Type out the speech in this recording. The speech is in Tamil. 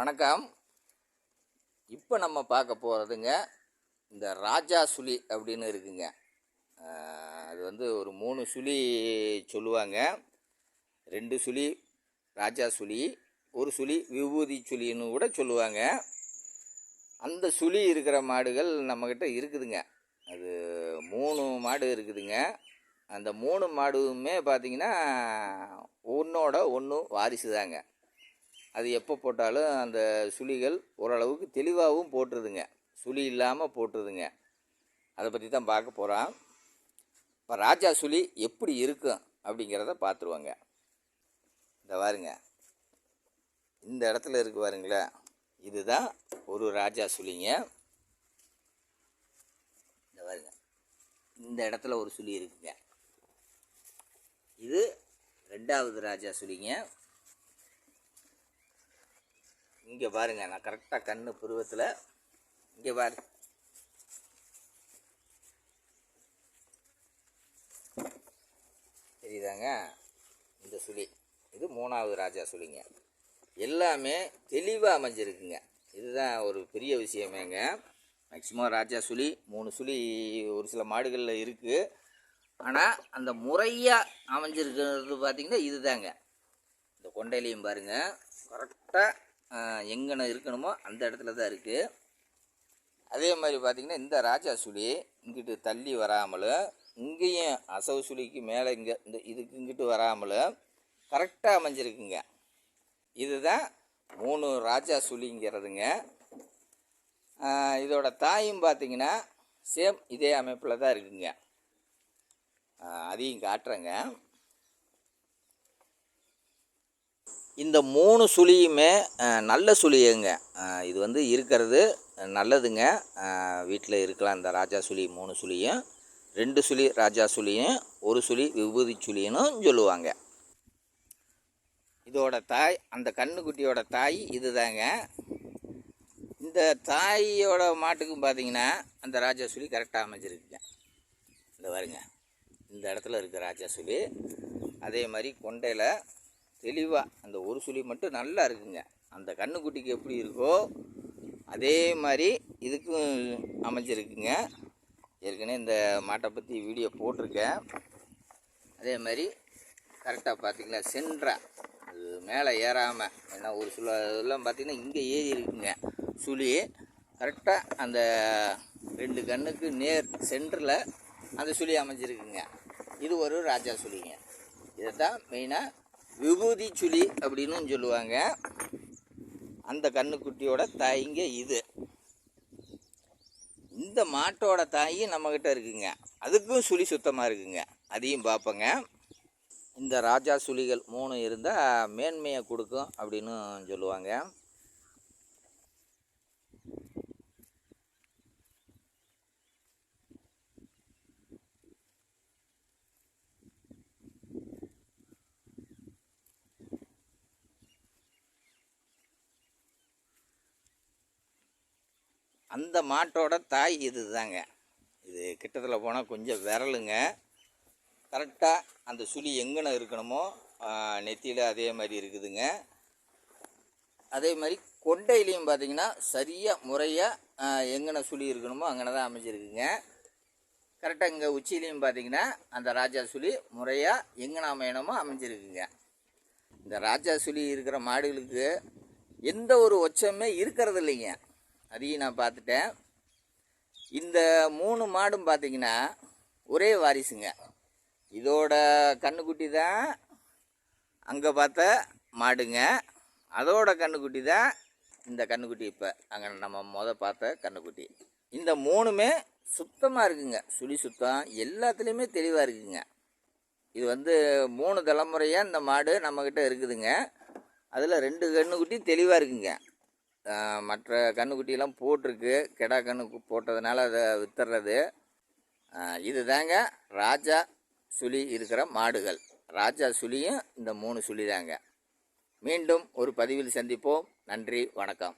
வணக்கம். இப்போ நம்ம பார்க்க போகிறதுங்க இந்த ராஜா சுழி அப்படின்னு இருக்குங்க. அது வந்து ஒரு மூணு சுழி சொல்லுவாங்க. ரெண்டு சுழி ராஜா சுழி ஒரு சுழி விபூதி சுழின்னு கூட சொல்லுவாங்க. அந்த சுழி இருக்கிற மாடுகள் நம்மக்கிட்ட இருக்குதுங்க. அது மூணு மாடு இருக்குதுங்க. அந்த மூணு மாடுமே பார்த்திங்கன்னா ஒன்றோட ஒன்று வாரிசு தாங்க அது எப்போ போட்டாலும் அந்த சுழிகள் ஓரளவுக்கு தெளிவாகவும் போட்டுருதுங்க. சுழி இல்லாமல் போட்டுருதுங்க. அதை பற்றி தான் பார்க்க போகிறோம் இப்போ ராஜா சுழி எப்படி இருக்கும் அப்படிங்கிறத பார்த்துருவாங்க. இந்த பாருங்க. இந்த இடத்துல இருக்கு பாருங்களேன் இதுதான் ஒரு ராஜா சுழிங்க. இந்த பாருங்க. இந்த இடத்துல ஒரு சுழி இருக்குங்க. இது ரெண்டாவது ராஜா சுழிங்க. இங்கே பாருங்கள் நான் கரெக்டாக கண்ணு புருவத்தில் இங்கே பாரு. தெரியுதாங்க? இந்த சுழி. இது மூணாவது ராஜா சுழிங்க. எல்லாமே தெளிவாக அமைஞ்சிருக்குங்க. இதுதான் ஒரு பெரிய விஷயமேங்க. மேக்சிமம் ராஜா சுழி மூணு சுழி ஒரு சில மாடுகளில் இருக்குது ஆனால் அந்த முறையாக அமைஞ்சிருக்கிறது பார்த்திங்கன்னா இதுதாங்க. இந்த கொண்டையிலையும் பாருங்கள் கரெக்டாக எங்கன இருக்கணுமோ அந்த இடத்துல தான் இருக்குது அதே மாதிரி பார்த்திங்கன்னா இந்த ராஜா சுழி இங்கிட்டு தள்ளி வராமலும் இங்கேயும் அசவு சுழிக்கு மேலே இங்கே இந்த இதுக்கு இங்கிட்டு வராமலும் கரெக்டாக அமைஞ்சிருக்குங்க. இதுதான் மூணு ராஜா சுழிங்கிறதுங்க. இதோட தாயும் பார்த்திங்கன்னா சேம் இதே அமைப்பில் தான் இருக்குங்க. அதையும் காட்டுறேங்க. இந்த மூணு சுழியுமே நல்ல சுழியங்க. இது வந்து இருக்கிறது நல்லதுங்க. வீட்டில் இருக்கலாம் இந்த ராஜா சுழி மூணு சுழியும் ரெண்டு சுழி ராஜா சுழியும் ஒரு சுழி விபூதி சுழின்னு சொல்லுவாங்க. இதோட தாய் அந்த கண்ணுக்குட்டியோட தாய் இதுதாங்க. இந்த தாயோட மாட்டுக்கும் பார்த்தீங்கன்னா அந்த ராஜா சுழி கரெக்டாக அமைஞ்சிருக்குங்க. இந்த வருங்க இந்த இடத்துல இருக்குது ராஜா சுழி அதே மாதிரி கொண்டையில் தெளிவாக அந்த ஒரு சுழி மட்டும் நல்லா இருக்குங்க. அந்த கண்ணுக்குட்டிக்கு எப்படி இருக்கோ அதே மாதிரி இதுக்கும் அமைஞ்சிருக்குங்க. ஏற்கனவே இந்த மாட்டை பற்றி வீடியோ போட்டிருக்கேன். அதே மாதிரி கரெக்டாக பார்த்திங்களா சென்றா அது மேலே ஏறாமல் ஏன்னா ஒரு சில இதெல்லாம் பார்த்தீங்கன்னா இங்கே ஏறி இருக்குங்க. சுழி கரெக்டாக அந்த ரெண்டு கண்ணுக்கு நேர் சென்டரில் அந்த சுழி அமைஞ்சிருக்குங்க. இது ஒரு ராஜா சுழிங்க. இதை தான் மெயினாக விபூதி சுழி அப்படின்னு சொல்லுவாங்க. அந்த கண்ணுக்குட்டியோட தாய்ங்க இது. இந்த மாட்டோட தாயும் நம்மக்கிட்ட இருக்குங்க. அதுக்கும் சுழி சுத்தமாக இருக்குங்க. அதையும் பார்ப்போங்க. இந்த ராஜா சுழிகள் மூணு இருந்தால் மேன்மையை கொடுக்கும் அப்படின்னு சொல்லுவாங்க. அந்த மாட்டோட தாய் இது தாங்க இது கிட்டத்தில் போனால் கொஞ்சம் விரலுங்க. கரெக்டாக அந்த சுழி எங்கன இருக்கணுமோ நெத்தியில் அதே மாதிரி இருக்குதுங்க. அதே மாதிரி கொண்டையிலையும் பார்த்தீங்கன்னா சரியாக முறையாக எங்கன சுழி இருக்கணுமோ அங்கன தான் அமைஞ்சிருக்குங்க. கரெக்டாக இங்கே உச்சியிலையும் பார்த்தீங்கன்னா அந்த ராஜா சுழி முறையாக எங்கன அமையணுமோ அமைஞ்சிருக்குங்க. இந்த ராஜா சுழி இருக்கிற மாடுகளுக்கு எந்த ஒரு ஒச்சமே இருக்கிறது இல்லைங்க அதையும் நான் பார்த்துட்டேன். இந்த மூணு மாடும் பார்த்தீங்கன்னா ஒரே வாரிசுங்க. இதோட கண்ணுக்குட்டி தான் அங்கே பார்த்த மாடுங்க. அதோட கண்ணுக்குட்டி தான் இந்த கண்ணுக்குட்டி இப்போ. அங்கே நம்ம மொதல் பார்த்த கண்ணுக்குட்டி. இந்த மூணுமே சுத்தமாக இருக்குங்க. சுழி சுத்தம். எல்லாத்துலேயுமே தெளிவாக இருக்குங்க. இது வந்து மூணு தலைமுறையாக இந்த மாடு நம்மக்கிட்ட இருக்குதுங்க. அதில் ரெண்டு கண்ணுக்குட்டி தெளிவாக இருக்குங்க. மற்ற கண்ணுக்குட்டியெல்லாம் போட்டிருக்கு. கெடா கன்று போட்டதுனால அதை வித்துறது இது தாங்க ராஜா சுழி இருக்கிற மாடுகள். ராஜா சுழியும் இந்த மூணு சுழி தாங்க மீண்டும் ஒரு பதிவில் சந்திப்போம். நன்றி வணக்கம்.